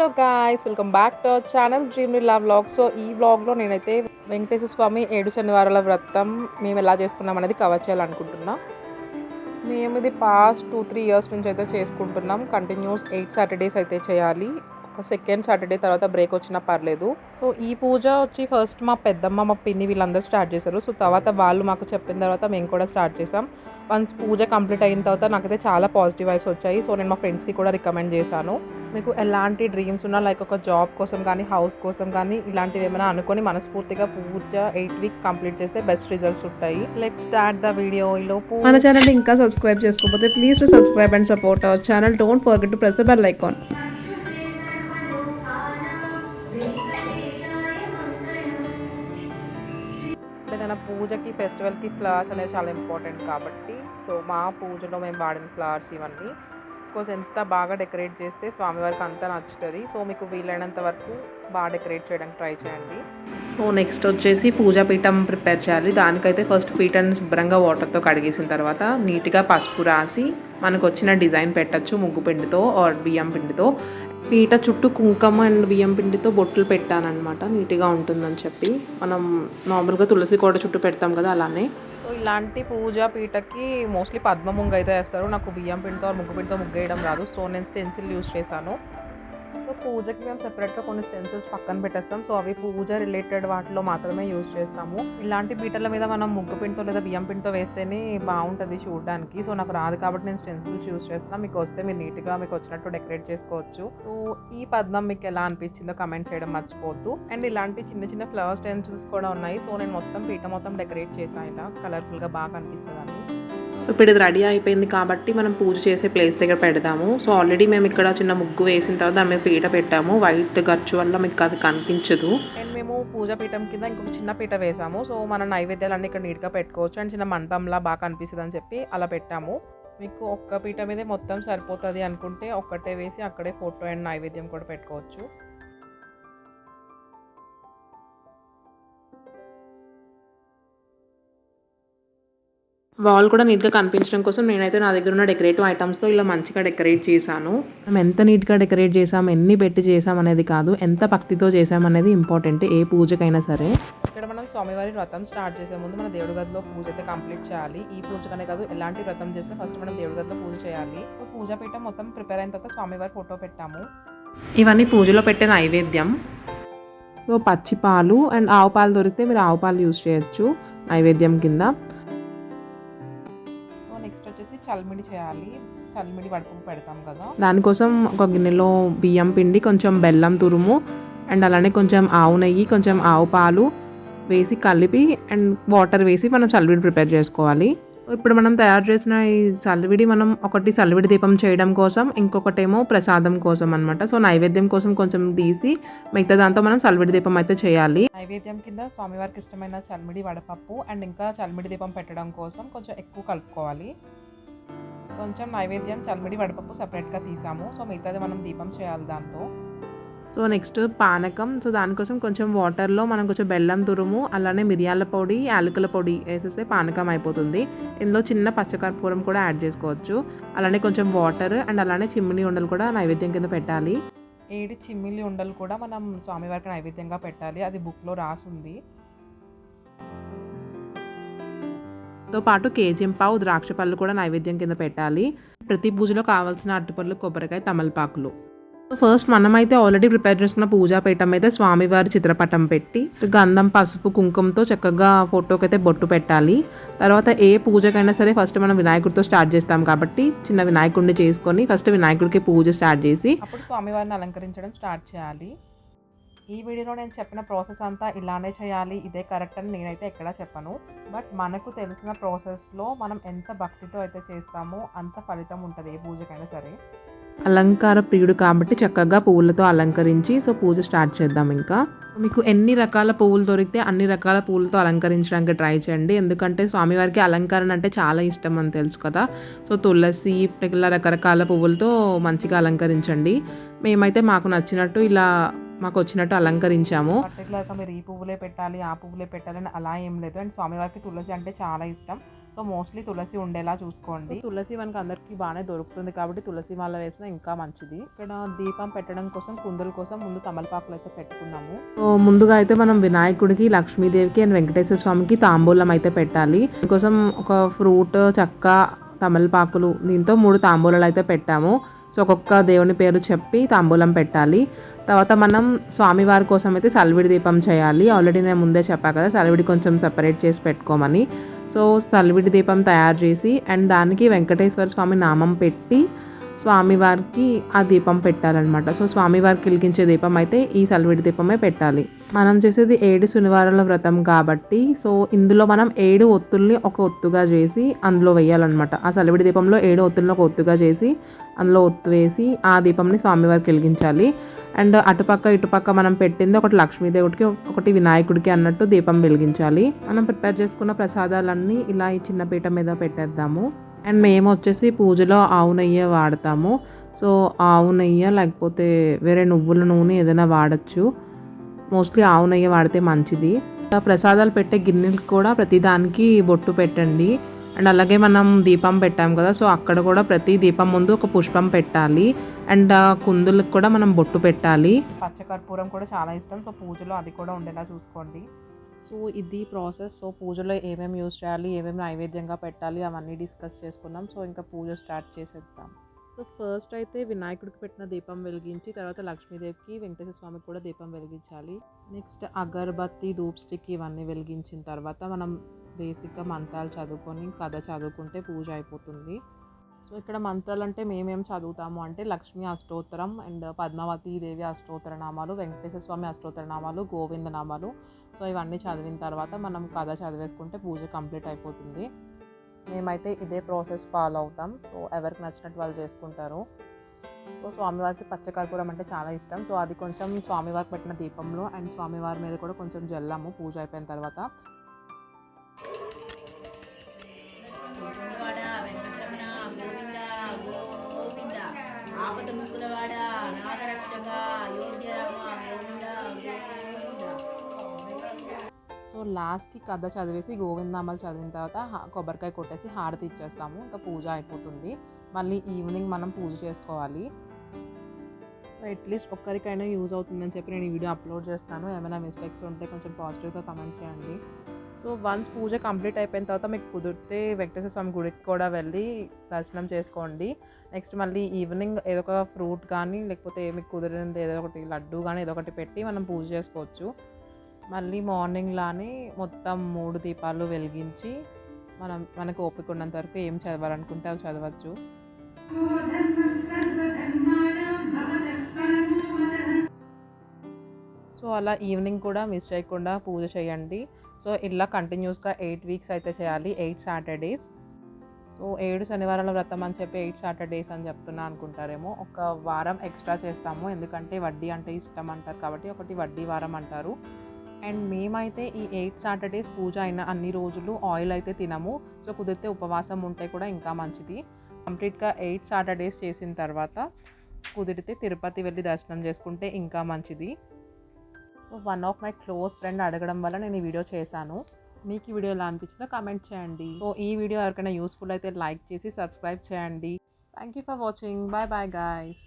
Hello guys welcome back to our channel dream la vlog so ఈ వ్లాగ్లో నేనైతే వెంకటేశ్వర స్వామి ఏడు శనివారాల వ్రతం మేము ఎలా చేసుకున్నాం అనేది కవర్ చేయాలనుకుంటున్నా. మేము ఇది పాస్ట్ టూ త్రీ ఇయర్స్ నుంచి అయితే చేసుకుంటున్నాం. కంటిన్యూస్ ఎయిట్ సాటర్డేస్ అయితే చేయాలి. సెకండ్ సాటర్డే తర్వాత బ్రేక్ వచ్చినా పర్లేదు. సో ఈ పూజ వచ్చి ఫస్ట్ మా పెద్దమ్మ మా పిన్ని వీళ్ళందరూ స్టార్ట్ చేశారు. సో తర్వాత వాళ్ళు మాకు చెప్పిన తర్వాత మేము కూడా స్టార్ట్ చేసాం వన్స్ పూజ కంప్లీట్ అయిన తర్వాత నాకైతే చాలా పాజిటివ్ వైబ్స్ వచ్చాయి. సో నేను మా ఫ్రెండ్స్కి కూడా రికమెండ్ చేశాను. మీకు ఎలాంటి డ్రీమ్స్ ఉన్నా లైక్ ఒక జాబ్ కోసం కానీ హౌస్ కోసం కానీ ఇలాంటివి ఏమైనా అనుకొని మనస్ఫూర్తిగా పూజ ఎయిట్ వీక్స్ కంప్లీట్ చేస్తే బెస్ట్ రిజల్ట్స్ ఉంటాయి. లెట్ స్టార్ట్ ద వీడియో లోపు మన ఛానల్ ఇంకా సబ్స్క్రైబ్ చేసుకోకపోతే please to subscribe and support our channel don't forget to press the bell icon ఈ ఫెస్టివల్కి ఫ్లవర్స్ అనేవి చాలా ఇంపార్టెంట్ కాబట్టి సో మా పూజలో మేము వాడిన ఫ్లవర్స్ ఇవన్నీ. బికాస్ ఎంత బాగా డెకరేట్ చేస్తే స్వామివారికి అంతా నచ్చుతుంది. సో మీకు వీలైనంత వరకు బాగా డెకరేట్ చేయడానికి ట్రై చేయండి. సో నెక్స్ట్ వచ్చేసి పూజా పీఠం ప్రిపేర్ చేయాలి. దానికైతే ఫస్ట్ పీఠాన్ని శుభ్రంగా వాటర్తో కడిగేసిన తర్వాత నీట్గా పసుపు రాసి మనకు వచ్చిన డిజైన్ పెట్టచ్చు. ముగ్గు పిండితో ఆర్ బియ్యం పిండితో. పీట చుట్టూ కుంకుమ అండ్ బియ్యం పిండితో బొట్లు పెట్టానన్నమాట. నీట్గా ఉంటుందని చెప్పి. మనం నార్మల్గా తులసి కోట చుట్టూ పెడతాం కదా అలానే. సో ఇలాంటి పూజ పీటకి మోస్ట్లీ పద్మ ముగ్గు అయితే వేస్తారు. నాకు బియ్యం పిండితో ముగ్గు పిండితో ముగ్గు వేయడం రాదు. సో నేను స్టెన్సిల్ యూస్ చేశాను. సో పూజకి మేము సెపరేట్గా కొన్ని స్టెన్సిల్స్ పక్కన పెట్టేస్తాం. సో అవి పూజ రిలేటెడ్ వాటిలో మాత్రమే యూస్ చేస్తాము. ఇలాంటి పీటల మీద మనం ముగ్గు పిండితో లేదా బియ్యం పిండితో వేస్తేనే బాగుంటుంది చూడడానికి. సో నాకు రాదు కాబట్టి నేను స్టెన్సిల్స్ యూస్ చేస్తాను మీకు వస్తే మీరు నీట్గా మీకు వచ్చినట్టు డెకరేట్ చేసుకోవచ్చు. సో ఈ పద్మం మీకు ఎలా అనిపించిందో కమెంట్ చేయడం మర్చిపోద్దు అండ్ ఇలాంటి చిన్న చిన్న ఫ్లవర్ స్టెన్సిల్స్ కూడా ఉన్నాయి. సో నేను మొత్తం పీట మొత్తం డెకరేట్ చేశాను ఇలా కలర్ఫుల్గా బాగా కనిపిస్తుంది అని. ఇప్పుడు ఇది రెడీ అయిపోయింది కాబట్టి మనం పూజ చేసే ప్లేస్ దగ్గర పెడదాము. సో ఆల్రెడీ మేము ఇక్కడ చిన్న ముగ్గు వేసిన తర్వాత దాని మీద పీట పెట్టాము. వైట్ గచ్చు వల్ల మీకు అది కనిపించదు. అండ్ మేము పూజ పీఠం కింద ఇంకొక చిన్న పీట వేసాము. సో మన నైవేద్యాలన్నీ ఇక్కడ నీట్గా పెట్టుకోవచ్చు. అండ్ చిన్న మంటంలా బాగా కనిపిస్తుంది అని చెప్పి అలా పెట్టాము. మీకు ఒక్క పీట మీదే మొత్తం సరిపోతుంది అనుకుంటే ఒక్కటే వేసి అక్కడే ఫోటో అండ్ నైవేద్యం కూడా పెట్టుకోవచ్చు. వాల్ కూడా నీట్గా కనిపించడం కోసం నేనైతే నా దగ్గర ఉన్న డెకరేటివ్ ఐటమ్స్తో ఇలా మంచిగా డెకరేట్ చేశాను. మనం ఎంత నీట్గా డెకరేట్ చేసాం ఎన్ని పెట్టి చేసాం అనేది కాదు ఎంత భక్తితో చేసాం అనేది ఇంపార్టెంట్ ఏ పూజకైనా సరే. ఇక్కడ మనం స్వామివారి వ్రతం స్టార్ట్ చేసే ముందు మన దేవుడి గదిలో పూజ అయితే కంప్లీట్ చేయాలి. ఈ పూజకనే కాదు ఎలాంటి వ్రతం చేస్తే ఫస్ట్ మనం దేవుడి గదిలో పూజ చేయాలి. సో పూజ పీఠం మొత్తం ప్రిపేర్ అయిన తర్వాత స్వామివారి ఫోటో పెట్టాము. ఇవన్నీ పూజలో పెట్టే నైవేద్యం. సో పచ్చి పాలు అండ్ ఆవు పాలు దొరికితే మీరు ఆవు పాలు యూజ్ చేయొచ్చు నైవేద్యం కింద. చల్మిడి చేయాలి. చల్మిడి వడపప్పు పెడతాం కదా. దానికోసం ఒక గిన్నెలో బియ్యం పిండి కొంచెం బెల్లం తురుము అండ్ అలానే కొంచెం ఆవు నెయ్యి కొంచెం ఆవు పాలు వేసి కలిపి అండ్ వాటర్ వేసి మనం చల్విడి ప్రిపేర్ చేసుకోవాలి. ఇప్పుడు మనం తయారు చేసిన ఈ చల్విడి మనం ఒకటి చల్విడి దీపం చేయడం కోసం ఇంకొకటేమో ప్రసాదం కోసం అనమాట సో నైవేద్యం కోసం కొంచెం తీసి మిగతా దాంతో మనం చల్విడి దీపం అయితే చేయాలి. నైవేద్యం కింద స్వామివారికి ఇష్టమైన చల్మిడి వడపప్పు అండ్ ఇంకా చల్మిడి దీపం పెట్టడం కోసం కొంచెం ఎక్కువ కలుపుకోవాలి. కొంచెం నైవేద్యం చల్మిడి వడపప్పు సపరేట్గా తీసాము. సో మిగతాది మనం దీపం చేయాలి దాంతో. సో నెక్స్ట్ పానకం. సో దానికోసం కొంచెం వాటర్లో మనం కొంచెం బెల్లం తురుము అలానే మిరియాల పొడి యాలకుల పొడి వేసేస్తే పానకం అయిపోతుంది. ఇందులో చిన్న పచ్చకర్పూరం కూడా యాడ్ చేసుకోవచ్చు. అలానే కొంచెం వాటర్ అండ్ అలానే చిమ్మిని ఉండలు కూడా నైవేద్యం కింద పెట్టాలి. ఏడు చిమ్మిలి ఉండలు కూడా మనం స్వామివారికి నైవేద్యంగా పెట్టాలి. అది బుక్లో రాసుంది. తో పాటు కేజీంపావు ద్రాక్ష పళ్ళు కూడా నైవేద్యం కింద పెట్టాలి. ప్రతి పూజలో కావాల్సిన అరటిపళ్ళు కొబ్బరికాయ తమలపాకులు. ఫస్ట్ మనమైతే ఆల్రెడీ ప్రిపేర్ చేసుకున్న పూజా పీఠం అయితే స్వామివారి చిత్రపటం పెట్టి గంధం పసుపు కుంకుమతో చక్కగా ఫోటోకి అయితే బొట్టు పెట్టాలి. తర్వాత ఏ పూజకైనా సరే ఫస్ట్ మనం వినాయకుడితో స్టార్ట్ చేస్తాం కాబట్టి చిన్న వినాయకుడిని చేసుకొని ఫస్ట్ వినాయకుడికి పూజ స్టార్ట్ చేసి అప్పుడు స్వామివారిని అలంకరించడం స్టార్ట్ చేయాలి. ఈ వీడియోలో నేను చెప్పిన ప్రాసెస్ అంతా ఇలానే చేయాలి ఇదే కరెక్ట్ అని నేనైతే ఎక్కడా చెప్పను. బట్ మనకు తెలిసిన ప్రాసెస్లో మనం ఎంత భక్తితో అయితే చేస్తామో అంత ఫలితం ఉంటుంది ఏ పూజకైనా సరే. అలంకార ప్రియుడు కాబట్టి చక్కగా పువ్వులతో అలంకరించి సో పూజ స్టార్ట్ చేద్దాం ఇంకా. మీకు ఎన్ని రకాల పువ్వులు దొరికితే అన్ని రకాల పువ్వులతో అలంకరించడానికి ట్రై చేయండి. ఎందుకంటే స్వామివారికి అలంకరణ అంటే చాలా ఇష్టం అని తెలుసు కదా. సో తులసి ఇలా రకరకాల పువ్వులతో మంచిగా అలంకరించండి. మేమైతే మాకు నచ్చినట్టు ఇలా మాకు వచ్చినట్టు అలంకరించాము. పర్టికులర్గా మీరు ఈ పువ్వులే పెట్టాలి ఆ పువ్వులే పెట్టాలని అలా ఏం లేదు. అండ్ స్వామివారికి తులసి అంటే చాలా ఇష్టం. సో మోస్ట్లీ తులసి ఉండేలా చూసుకోండి. తులసి మనకి అందరికీ బాగానే దొరుకుతుంది కాబట్టి తులసి మాల వేసినా ఇంకా మంచిది. ఇక్కడ దీపం పెట్టడం కోసం కుందుల కోసం ముందు తమలపాకులు అయితే పెట్టుకున్నాము. సో ముందుగా అయితే మనం వినాయకుడికి లక్ష్మీదేవికి అండ్ వెంకటేశ్వర స్వామికి తాంబూలం అయితే పెట్టాలి. దీనికోసం ఒక ఫ్రూట్ చెక్క తమలపాకులు దీంతో మూడు తాంబూలాలు అయితే పెట్టాము. సో ఒక్కొక్క దేవుని పేరు చెప్పి తాంబూలం పెట్టాలి. తర్వాత మనం స్వామివారి కోసం అయితే సల్విడి దీపం చేయాలి. ఆల్రెడీ నేను ముందే చెప్పా కదా సల్విడి కొంచెం సెపరేట్ చేసి పెట్టుకోమని. సో సల్విడి దీపం తయారు చేసి అండ్ దానికి వెంకటేశ్వర స్వామి నామం పెట్టి స్వామివారికి ఆ దీపం పెట్టాలన్నమాట. సో స్వామివారికి వెలిగించే దీపం అయితే ఈ సల్విడి దీపమే పెట్టాలి. మనం చేసేది ఏడు శనివారాల వ్రతం కాబట్టి సో ఇందులో మనం ఏడు ఒత్తుల్ని ఒక ఒత్తుగా చేసి అందులో వేయాలన్నమాట ఆ సలివిడి దీపంలో ఏడు ఒత్తుల్ని ఒక ఒత్తుగా చేసి అందులో ఒత్తు వేసి ఆ దీపంని స్వామివారికి వెలిగించాలి. అండ్ అటుపక్క ఇటుపక్క మనం పెట్టింది ఒకటి లక్ష్మీదేవుడికి ఒకటి వినాయకుడికి అన్నట్టు దీపం వెలిగించాలి. మనం ప్రిపేర్ చేసుకున్న ప్రసాదాలన్నీ ఇలా ఈ చిన్న పీట మీద పెట్టేద్దాము. అండ్ మేము వచ్చేసి పూజలో ఆవు నెయ్యి వాడతాము. సో ఆవు నెయ్యి లేకపోతే వేరే నువ్వుల నూనె ఏదైనా వాడచ్చు. మోస్ట్లీ ఆవు నెయ్యి వాడితే మంచిది. ప్రసాదాలు పెట్టే గిన్నెలకు కూడా ప్రతిదానికి బొట్టు పెట్టండి. అండ్ అలాగే మనం దీపం పెట్టాం కదా సో అక్కడ కూడా ప్రతి దీపం ముందు ఒక పుష్పం పెట్టాలి. అండ్ ఆ uh, కుందులకు కూడా మనం బొట్టు పెట్టాలి. పచ్చకర్పూరం కూడా చాలా ఇష్టం. సో పూజలో అది కూడా ఉండేలా చూసుకోండి. సో ఇది ప్రాసెస్. సో పూజలో ఏమేమి యూజ్ చేయాలి ఏమేమి నైవేద్యంగా పెట్టాలి అవన్నీ డిస్కస్ చేసుకున్నాం. సో ఇంకా పూజ స్టార్ట్ చేసేద్దాం. సో ఫస్ట్ అయితే వినాయకుడికి పెట్టిన దీపం వెలిగించి తర్వాత లక్ష్మీదేవికి వెంకటేశ్వర స్వామికి కూడా దీపం వెలిగించాలి. నెక్స్ట్ అగరబత్తి ధూప్ స్టిక్ ఇవన్నీ వెలిగించిన తర్వాత మనం బేసిక్గా మంత్రాలు చదువుకొని కథ చదువుకుంటే పూజ అయిపోతుంది. సో ఇక్కడ మంత్రాలు అంటే మేమేం చదువుతాము అంటే లక్ష్మీ అష్టోత్తరం అండ్ పద్మావతి దేవి అష్టోత్తర నామాలు వెంకటేశ్వర స్వామి అష్టోత్తర నామాలు గోవింద నామాలు. సో ఇవన్నీ చదివిన తర్వాత మనం కథ చదివేసుకుంటే పూజ కంప్లీట్ అయిపోతుంది. మేమైతే ఇదే ప్రాసెస్ ఫాలో అవుతాం. సో ఎవరికి నచ్చినట్టు వాళ్ళు చేసుకుంటారు. సో స్వామివారికి పచ్చకర్పూరం అంటే చాలా ఇష్టం. సో అది కొంచెం స్వామివారికి పెట్టిన దీపంలో అండ్ స్వామివారి మీద కూడా కొంచెం జల్లాము పూజ అయిపోయిన తర్వాత. లాస్ట్కి కథ చదివేసి గోవిందామాలు చదివిన తర్వాత కొబ్బరికాయ కొట్టేసి హారతి ఇచ్చేస్తాము. ఇంకా పూజ అయిపోతుంది. మళ్ళీ ఈవినింగ్ మనం పూజ చేసుకోవాలి. అట్లీస్ట్ ఒక్కరికైనా యూజ్ అవుతుందని చెప్పి నేను ఈ వీడియో అప్లోడ్ చేస్తాను. ఏమైనా మిస్టేక్స్ ఉంటే కొంచెం పాజిటివ్గా కమెంట్ చేయండి. సో వన్స్ పూజ కంప్లీట్ అయిపోయిన తర్వాత మీకు కుదిరితే వెంకటేశ్వర స్వామి గుడికి కూడా వెళ్ళి దర్శనం చేసుకోండి. నెక్స్ట్ మళ్ళీ ఈవినింగ్ ఏదో ఒక ఫ్రూట్ కానీ లేకపోతే మీకు కుదిరినది ఏదో ఒకటి లడ్డు కానీ ఏదో ఒకటి పెట్టి మనం పూజ చేసుకోవచ్చు. మళ్ళీ మార్నింగ్ లానే మొత్తం మూడు దీపాలు వెలిగించి మనం మనకు ఓపిక ఉన్నంత వరకు ఏం చదవాలనుకుంటే అవి చదవచ్చు. సో అలా ఈవినింగ్ కూడా మిస్ చేయకుండా పూజ చేయండి. సో ఇలా కంటిన్యూస్గా ఎయిట్ వీక్స్ అయితే చేయాలి ఎయిట్ సాటర్డేస్. సో ఏడు శనివారాల వ్రతం అని చెప్పి ఎయిట్ సాటర్డేస్ అని చెప్తున్నా అనుకుంటారేమో. ఒక వారం ఎక్స్ట్రా చేస్తాము. ఎందుకంటే వడ్డీ అంటే ఇష్టం అంటారు కాబట్టి ఒకటి వడ్డీ వారం అంటారు. అండ్ మేమైతే ఈ ఎయిట్ సాటర్డేస్ పూజ అయిన అన్ని రోజులు ఆయిల్ అయితే తినము. సో కుదిరితే ఉపవాసం ఉంటే కూడా ఇంకా మంచిది. కంప్లీట్గా ఎయిట్ సాటర్డేస్ చేసిన తర్వాత కుదిరితే తిరుపతి వెళ్ళి దర్శనం చేసుకుంటే ఇంకా మంచిది. So one of my close friend అడగడం వల్ల నేను ఈ వీడియో చేశాను. మీకు ఈ వీడియో ఎలా అనిపించిందో కామెంట్ చేయండి. సో ఈ వీడియో ఎవరికైనా యూస్ఫుల్ అయితే లైక్ చేసి సబ్స్క్రైబ్ చేయండి. Thank you for watching. Bye bye guys.